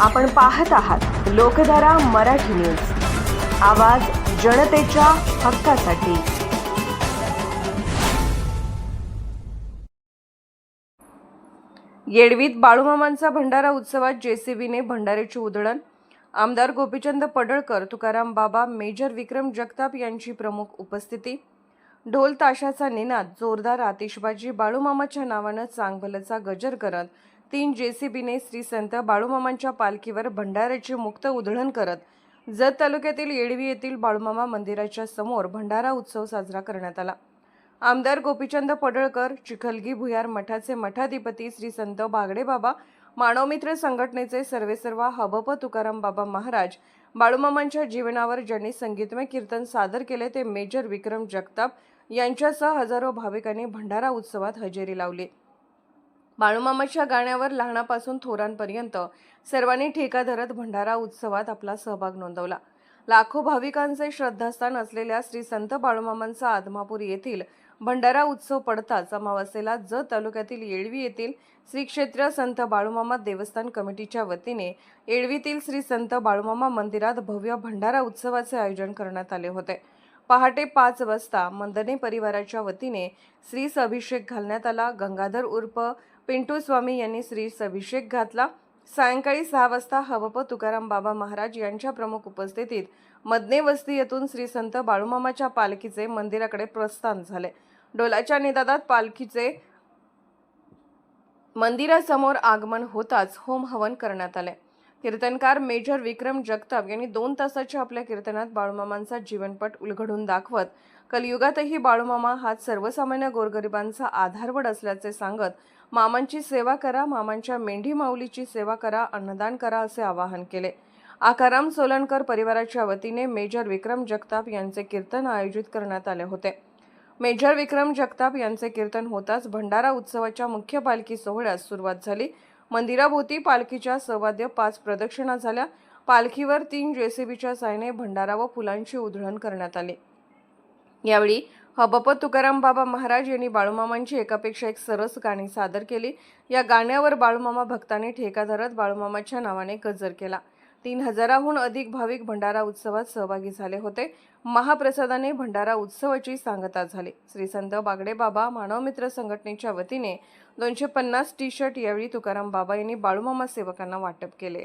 आपण पाहत आहात लोकधारा मराठी न्यूज. आवाज जनतेच्या हक्कासाठी. येडवीत बाळूमामांचा भंडारा उत्सवात जेसीबीने भंडारेची उधळण आमदार गोपीचंद पडळकर तुकाराम बाबा मेजर विक्रम जगताप यांची प्रमुख उपस्थिती. ढोल ताशाचा निनाद जोरदार आतिषबाजी बाळूमामाच्या नावानं चांगभलचा गजर करत तीन जेसीबीने श्री संत बाळूमामांच्या पालखीवर भंडाऱ्याची मुक्त उधळण करत जत तालुक्यातील येडवी येथील बाळूमामा मंदिराच्या समोर भंडारा उत्सव साजरा करण्यात आला. आमदार गोपीचंद पडळकर चिखलगी भुयार मठाचे मठाधिपती श्री संत बागडे बाबा मानवमित्र संघटनेचे सर्वेसर्वा हबप तुकाराम बाबा महाराज बाळूमामांच्या जीवनावर ज्यांनी संगीतमय कीर्तन सादर केले ते मेजर विक्रम जगताप यांच्यासह हजारो भाविकांनी भंडारा उत्सवात हजेरी लावली. बाळूमामाच्या गाण्यावर लहानापासून थोरांपर्यंत सर्वांनी ठेका धरत भंडारा उत्सवात आपला सहभाग नोंदवला. लाखो भाविकांचे श्रद्धास्थान असलेल्या श्री संत बाळूमामांचा आदमापूर येथील भंडारा उत्सव पडताच अमावास्येला जत तालुक्यातील येळवी येथील श्री क्षेत्र संत बाळूमामा देवस्थान कमिटीच्या वतीने येळवीतील श्री संत बाळूमामा मंदिरात भव्य भंडारा उत्सवाचे आयोजन करण्यात आले होते. पहाटे पाच वाजता मंदने परिवाराच्या वतीने श्रीस अभिषेक घालण्यात आला. गंगाधर उर्फ पिंटू स्वामी यांनी श्रीस अभिषेक घातला. सायंकाळी सहा वाजता हवप तुकाराम बाबा महाराज यांच्या प्रमुख उपस्थितीत मदने वस्ती येथून श्री संत बाळूमामाच्या पालखीचे मंदिराकडे प्रस्थान झाले. डोलाच्या निदादात पालखीचे मंदिरासमोर आगमन होताच होम हवन करण्यात आले. कीर्तनकार मेजर विक्रम जगताप यांनी दोन तासाच्या आपल्या कीर्तनात बाळूमामांचा जीवनपट उलगडून दाखवत कलियुगातही बाळूमामा हाच सर्वसामान्य गोरगरिबांचा आधारवड असल्याचे सांगत मामांची सेवा करा मामांच्या मेंढी माऊलीची सेवा करा अन्नदान करा असे आवाहन केले. आकाराम सोलनकर परिवाराच्या वतीने मेजर विक्रम जगताप यांचे कीर्तन आयोजित करण्यात आले होते. मेजर विक्रम जगताप यांचे कीर्तन होताच भंडारा उत्सवाच्या मुख्य पालखी सोहळ्यास सुरुवात झाली. मंदिराभोवती पालखीच्या सवाद्य पाच प्रदक्षिणा झाल्या. पालखीवर तीन जेसीबीच्या सायने भंडारा व फुलांची उधळण करण्यात आली. यावेळी हबप तुकाराम बाबा महाराज यांनी बाळूमामांची एकापेक्षा एक सरस गाणी सादर केली. या गाण्यावर बाळूमामा भक्तांनी ठेका धरत बाळूमामाच्या नावाने गजर केला. तीन हजाराहून अधिक भाविक भंडारा उत्सवात सहभागी झाले होते. महाप्रसादाने भंडारा उत्सवाची सांगता झाली. श्री संत बागडे बाबा मानवमित्र संघटनेच्या वतीने दोनशे पन्नास टी शर्ट यावेळी तुकाराम बाबा यांनी बाळूमामा सेवकांना वाटप केले.